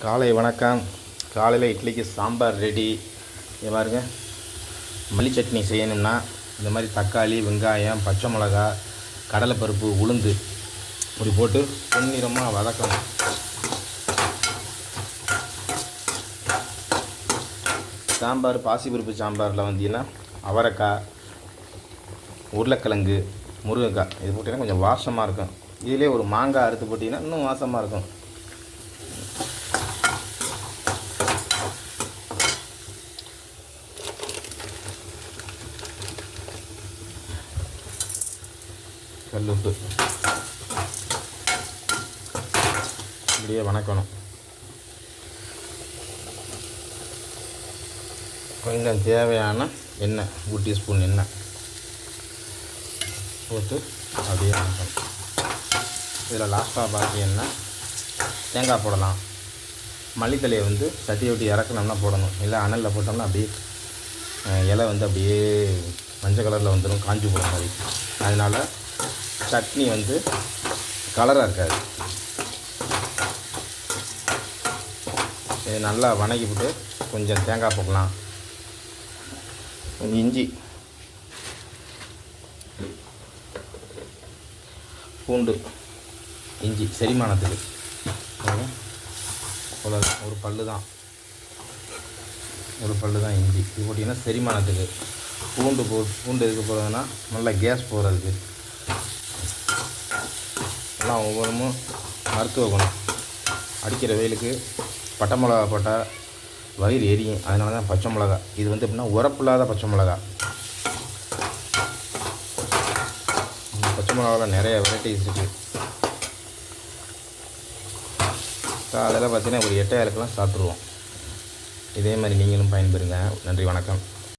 காலை வணக்கம். காலையில் இட்லிக்கு சாம்பார் ரெடி இது பாருங்க. மல்லி சட்னி செய்யணும்னா இந்த மாதிரி தக்காளி வெங்காயம் பச்சை மிளகா கடலைப்பருப்பு உளுந்து இப்படி போட்டு பொன்னிறமாக வதக்கணும். சாம்பார் பாசிப்பருப்பு சாம்பாரில் வந்தீங்கன்னா அவரைக்காய் உருளைக்கிழங்கு முருங்கைக்காய் இது போட்டிங்கன்னா கொஞ்சம் வாசமாக இருக்கும். இதிலே ஒரு மாங்காய் அறுத்து போட்டிங்கன்னா இன்னும் வாசமாக இருக்கும். கல்லுப்பு இப்படியே வணக்கணும். கொஞ்சம் தேவையான எண்ணெய் ஒரு டீஸ்பூன் எண்ணெய் போட்டு அப்படியே வணக்கணும். இதில் லாஸ்ட்டாக பார்த்தீங்கன்னா தேங்காய் போடலாம். மல்லித்தலையை வந்து சட்டி ஒட்டி இறக்கணும்னா போடணும். இல்லை அனலில் போட்டோம்னா அப்படியே இலை வந்து அப்படியே மஞ்சள் கலரில் வந்துடும் காஞ்சி போகிற மாதிரி. அதனால் சட்னி வந்து கலராக இருக்காது. இது நல்லா வணக்கி விட்டு கொஞ்சம் தேங்காய் போடலாம் கொஞ்சம் இஞ்சி. பூண்டு இஞ்சி செரிமானத்துக்கு. அவ்வளோ ஒரு பல்லு தான் ஒரு பல்லு தான் இஞ்சி. இது போட்டிங்கன்னா செரிமானத்துக்கு. பூண்டு போ பூண்டு எதுக்கு போகிறதுனா நல்லா கேஸ் போகிறதுக்கு எல்லாம் ஒவ்வொன்றும் மருத்துவ குணம். அடிக்கிற வெயிலுக்கு பட்டை மிளகா போட்டால் வயிறு எரியும். அதனால தான் பச்சை மிளகா. இது வந்து எப்படின்னா உரப்பில்லாத பச்சை மிளகா. பச்சை மிளகாவில் நிறைய வெரைட்டிஸ் இருக்குது அதெல்லாம் பார்த்தீங்கன்னா ஒரு எட்டாயிரக்கெல்லாம் சாப்பிட்ருவோம் இதே மாதிரி நீங்களும் பயன்பெறுங்க. நன்றி வணக்கம்.